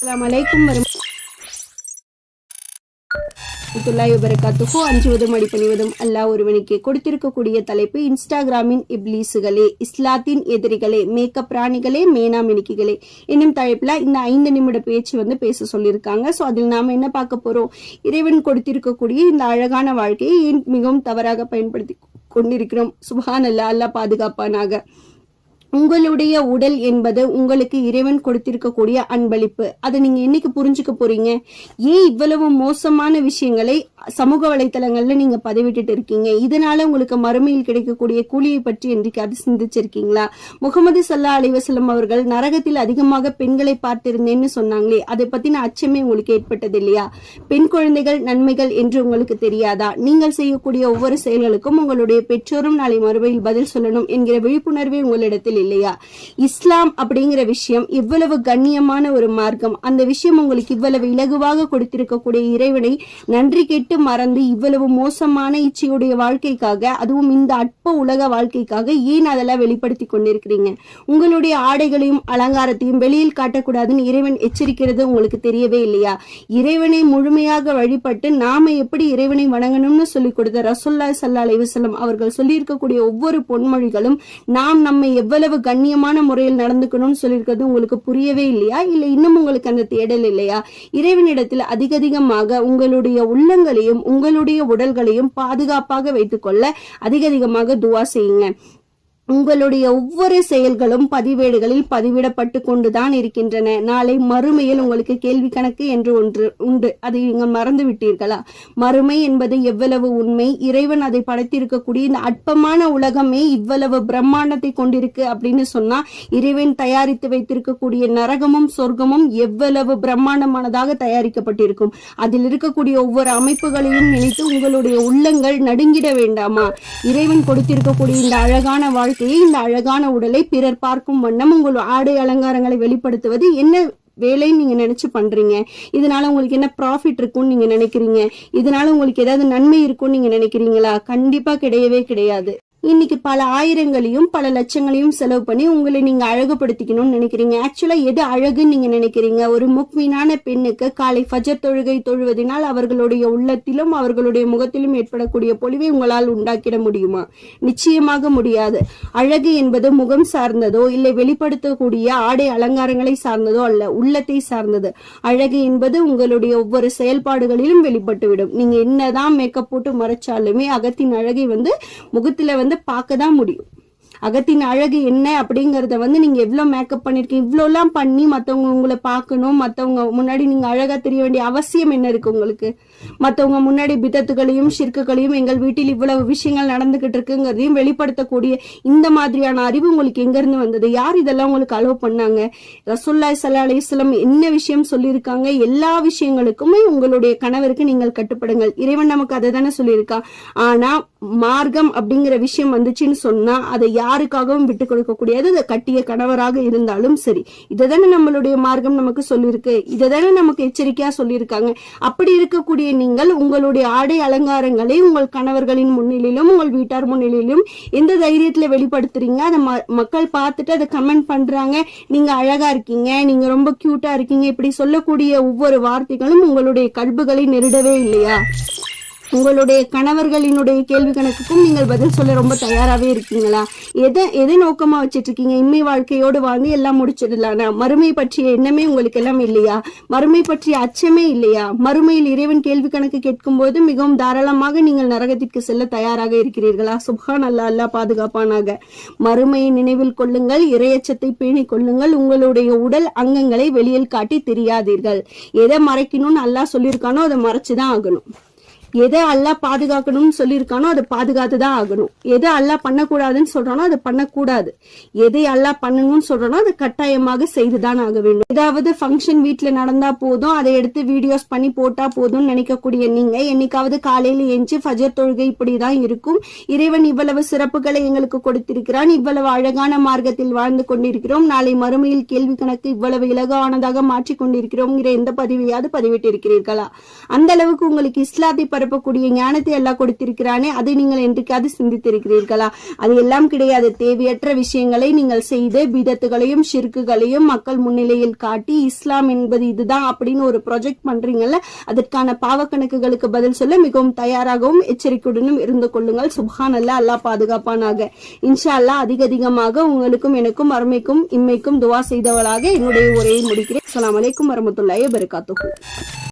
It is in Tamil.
அஸ்ஸலாமு வரும் வரமத்துல்லாஹி வபரகாத்துஹு அஞ்சுவதும் அடிப்பணிவதும் அல்லாஹ் ஒருவனுக்கு கொடுத்திருக்கக்கூடிய தலைப்பு இன்ஸ்டாகிராமின் இப்லீஸுகளே இஸ்லாத்தின் எதிரிகளே மேக்கப் பிராணிகளே மேனா மினிக்கிகளே. என்னும் தலைப்புல இந்த ஐந்து நிமிட பேச்சு வந்து பேச சொல்லியிருக்காங்க. ஸோ அதில் நாம என்ன பார்க்க போறோம்? இறைவன் கொடுத்திருக்கக்கூடிய இந்த அழகான வாழ்க்கையை ஏன் மிகவும் தவறாக பயன்படுத்தி கொண்டிருக்கிறோம்? சுபான் அல்லா அல்லாஹ் பாதுகாப்பானாக. உங்களுடைய உடல் என்பது உங்களுக்கு இறைவன் கொடுத்திருக்கக்கூடிய அன்பளிப்பு. அதை நீங்க என்னைக்கு புரிஞ்சுக்க போறீங்க? ஏன் இவ்வளவு மோசமான விஷயங்களை சமூக வலைத்தளங்கள்ல நீங்க பதிவிட்டுட்டு இருக்கீங்க. இதனால உங்களுக்கு மறுமையில் கிடைக்கக்கூடிய கூலியை பற்றி என்றைக்காவது சிந்திச்சிருக்கீங்களா? முகமது சல்லா அலிவசலம் அவர்கள் நரகத்தில் அதிகமாக பெண்களை பார்த்திருந்தேன்னு சொன்னாங்களே அதை பத்தின அச்சமே உங்களுக்கு ஏற்பட்டது இல்லையா பெண் குழந்தைகள் நன்மைகள் என்று உங்களுக்கு தெரியாதா? நீங்கள் செய்யக்கூடிய ஒவ்வொரு செயல்களுக்கும் உங்களுடைய பெற்றோரும் நாளை மறுமையில் பதில் சொல்லணும் என்கிற விழிப்புணர்வே உங்களிடத்தில் இல்லையா? இஸ்லாம் அப்படிங்கிற விஷயம் இவ்வளவு கண்ணியமான ஒரு மார்க்கம். அந்த விஷயம் உங்களுக்கு இவ்வளவு இலகுவாக கொடுத்திருக்கக்கூடிய இறைவனை நன்றி கேட்டு மறந்து இவ்வளவு மோசமான இச்சையுடைய வாழ்க்கைக்காக அதுவும் இந்த அற்ப உலக வாழ்க்கைக்காக ஏன் அதெல்லாம் வெளிப்படுத்தி கொண்டிருக்கிறீங்க? உங்களுடைய ஆடைகளையும் அலங்காரத்தையும் வெளியில் காட்டக்கூடாதுன்னு இறைவன் எச்சரிக்கிறது உங்களுக்கு தெரியவே இல்லையா? இறைவனை முழுமையாக வழிபட்டு நாம எப்படி இறைவனை வணங்கணும்னு சொல்லி கொடுத்த ரசோல்லா சல்லா அலைவசலம் அவர்கள் சொல்லியிருக்கக்கூடிய ஒவ்வொரு பொன்மொழிகளும் நாம் நம்மை எவ்வளவு கண்ணியமான முறையில் நடந்துக்கணும்னு சொல்லியிருக்கிறது உங்களுக்கு புரியவே இல்லையா? இல்லை இன்னும் உங்களுக்கு அந்த தேடல் இல்லையா? இறைவனிடத்தில் அதிக அதிகமாக உங்களுடைய உங்களுடைய உடல்களையும் பாதுகாப்பாக வைத்துக்கொள்ள அதிக அதிகமாக துவா செய்யுங்க. உங்களுடைய ஒவ்வொரு செயல்களும் பதிவேடுகளில் பதிவிடப்பட்டு கொண்டுதான் இருக்கின்றன. நாளை மறுமையில் உங்களுக்கு கேள்வி கணக்கு என்று ஒன்று உண்டு. அதை நீங்கள் மறந்து விட்டீர்களா மறுமை என்பது எவ்வளவு உண்மை? இறைவன் அதை படைத்திருக்கக்கூடிய இந்த அற்பமான உலகமே இவ்வளவு பிரம்மாண்டத்தை கொண்டிருக்கு அப்படின்னு சொன்னா இறைவன் தயாரித்து வைத்திருக்கக்கூடிய நரகமும் சொர்க்கமும் எவ்வளவு பிரம்மாண்டமானதாக தயாரிக்கப்பட்டிருக்கும். அதில் இருக்கக்கூடிய ஒவ்வொரு அமைப்புகளையும் நினைத்து உங்களுடைய உள்ளங்கள் நடுங்கிட வேண்டாமா? இறைவன் கொடுத்திருக்கக்கூடிய இந்த அழகான வாழ்க்கை வாழ்க்கையை இந்த அழகான உடலை பிறர் பார்க்கும் வண்ணம் உங்கள் ஆடை அலங்காரங்களை வெளிப்படுத்துவது என்ன வேலைன்னு நீங்க நினைச்சு பண்றீங்க? இதனால உங்களுக்கு என்ன ப்ராஃபிட் இருக்கும்னு நீங்க நினைக்கிறீங்க? இதனால உங்களுக்கு ஏதாவது நன்மை இருக்கும்னு நீங்க நினைக்கிறீங்களா? கண்டிப்பா கிடையவே கிடையாது. இன்னைக்கு பல ஆயிரங்களையும் பல லட்சங்களையும் செலவு பண்ணி உங்களை நீங்க அழகுபடுத்திக்கணும்னு நினைக்கிறீங்க. ஆக்சுவலா எது அழகுன்னு நீங்க நினைக்கிறீங்க? ஒரு முக்மீனான பெண்ணுக்கு காலை ஃபஜர் தொழுகை தொழுவதனால் அவர்களுடைய உள்ளத்திலும் அவர்களுடைய முகத்திலும் ஏற்படக்கூடிய பொலிவை உங்களால் உண்டாக்கிட முடியுமா? நிச்சயமாக முடியாது. அழகு என்பது முகம் சார்ந்ததோ இல்லை வெளிப்படுத்தக்கூடிய ஆடை அலங்காரங்களை சார்ந்ததோ அல்ல உள்ளத்தை சார்ந்தது. அழகு என்பது உங்களுடைய ஒவ்வொரு செயல்பாடுகளிலும் வெளிப்பட்டுவிடும். நீங்க என்னதான் மேக்கப் போட்டு மறைச்சாலுமே அகத்தின் அழகை வந்து முகத்துல வந்து பார்க்க தான் முடியும். அகத்தின் அழகு என்ன அப்படிங்கறத வந்து நீங்க எவ்வளவு மேக்கப் பண்ணிருக்கீங்க இவ்வளோலாம் பண்ணி மத்தவங்க உங்களை பார்க்கணும் மத்தவங்க முன்னாடி நீங்க அழகா தெரிய வேண்டிய அவசியம் என்ன இருக்கு உங்களுக்கு? மத்தவங்க முன்னாடி பிதத்துகளையும் சிற்குகளையும் எங்கள் வீட்டில் இவ்வளவு விஷயங்கள் நடந்துகிட்டு இருக்குங்கிறதையும் வெளிப்படுத்தக்கூடிய இந்த மாதிரியான அறிவு உங்களுக்கு எங்க இருந்து வந்தது? யார் இதெல்லாம் உங்களுக்கு அலோவ் பண்ணாங்க? ரசூல்லாய் சல்லா அலிஸ்லாம் என்ன விஷயம் சொல்லியிருக்காங்க? எல்லா விஷயங்களுக்குமே உங்களுடைய கணவருக்கு நீங்கள் கட்டுப்படுங்கள். இறைவன் நமக்கு அதை தானே சொல்லியிருக்கா. ஆனா மார்க்கம் அப்படிங்கிற விஷயம் வந்துச்சுன்னு சொன்னா அதை யாருக்காகவும் விட்டு கொடுக்க கூடியது அது கட்டிய கணவராக இருந்தாலும் சரி. இதை தானே நம்மளுடைய மார்க்கம் நமக்கு சொல்லியிருக்கு. இதை தானே நமக்கு எச்சரிக்கையா சொல்லியிருக்காங்க. அப்படி இருக்கக்கூடிய நீங்கள் உங்களுடைய ஆடை அலங்காரங்களை உங்கள் கணவர்களின் முன்னிலையிலும் உங்கள் வீட்டார் முன்னிலையிலும் எந்த தைரியத்துல வெளிப்படுத்துறீங்க? அதை மக்கள் பார்த்துட்டு அதை கமெண்ட் பண்றாங்க. நீங்க அழகா இருக்கீங்க. நீங்க ரொம்ப கியூட்டா இருக்கீங்க. இப்படி சொல்லக்கூடிய ஒவ்வொரு வார்த்தைகளும் உங்களுடைய கல்புகளை நெருடவே இல்லையா? உங்களுடைய கணவர்களினுடைய கேள்வி கணக்குக்கும் நீங்கள் பதில் சொல்ல ரொம்ப தயாராகவே இருக்கீங்களா? எதை எதை நோக்கமா வச்சிட்டு இருக்கீங்க இம்மை வாழ்க்கையோடு வாழ்ந்து எல்லாம் முடிச்சிடலானா மறுமை பற்றிய எண்ணமே உங்களுக்கு எல்லாம் இல்லையா? மறுமை பற்றிய அச்சமே இல்லையா? மறுமையில் இறைவன் கேள்வி கணக்கு கேட்கும் போது மிகவும் தாராளமாக நீங்கள் நரகத்திற்கு செல்ல தயாராக இருக்கிறீர்களா? சுப்ஹான் அல்லா அல்லா பாதுகாப்பானாக. மறுமையை நினைவில் கொள்ளுங்கள் இரையச்சத்தை பேணிக் கொள்ளுங்கள் உங்களுடைய உடல் அங்கங்களை வெளியில் காட்டி தெரியாதீர்கள். எதை மறைக்கணும்னு அல்லாஹ் சொல்லியிருக்கானோ அதை மறைச்சுதான் ஆகணும். எதை அல்லா பாதுகாக்கணும்னு சொல்லியிருக்கானோ அதை பாதுகாத்து தான் ஆகணும். எதை அல்லா பண்ணக்கூடாதுன்னு சொல்றானோ அதை பண்ணக்கூடாது. எதை அல்லா பண்ணணும்னு சொல்றானோ அதை கட்டாயமாக செய்துதான் ஆக வேண்டும். ஏதாவது ஃபங்க்ஷன் வீட்டில் நடந்தா போதும் அதை எடுத்து வீடியோஸ் பண்ணி போட்டா போதும்னு நினைக்கக்கூடிய நீங்க என்னைக்காவது காலையில எஞ்சி ஃபஜர் தொழுகை இப்படிதான் இருக்கும். இறைவன் இவ்வளவு சிறப்புகளை எங்களுக்கு கொடுத்திருக்கிறான் இவ்வளவு அழகான மார்க்கத்தில் வாழ்ந்து கொண்டிருக்கிறோம். நாளை மறுமையில் கேள்வி கணக்கு இவ்வளவு இலகானதாக மாற்றிக் கொண்டிருக்கிறோம்ங்கிற எந்த பதிவையாவது பதிவிட்டு இருக்கிறீர்களா அந்த அளவுக்கு உங்களுக்கு இஸ்லாத்தை பரப்பக்கூடிய ஞானத்தை எல்லாம் கொடுத்திருக்கிறானே அதை நீங்கள் என்றைக்காவது சிந்தித்திருக்கிறீர்களா? அது எல்லாம் கிடையாது. தேவையற்ற விஷயங்களை நீங்கள் செய்து பிதத்துகளையும் ஷிர்க்குகளையும் மக்கள் முன்னிலையில் காட்டி இஸ்லாம் என்பது இதுதான் அப்படின்னு ஒரு ப்ரொஜெக்ட் பண்றீங்கல்ல அதற்கான பாவ கணக்குகளுக்கு பதில் சொல்ல மிகவும் தயாராகவும் எச்சரிக்கையுடனும் இருந்து கொள்ளுங்கள். சுப்ஹான் அல்லா அல்லாஹ் பாதுகாப்பானாக. இன்ஷா அல்லாஹ் அதிக அதிகமாக உங்களுக்கும் எனக்கும் அருமைக்கும் இம்மைக்கும் துவா செய்தவளாக என்னுடைய உரையை முடிக்கிறேன். அலாம் அலைக்கும் வரமத்துல்லாஹி வபரகாத்துஹு.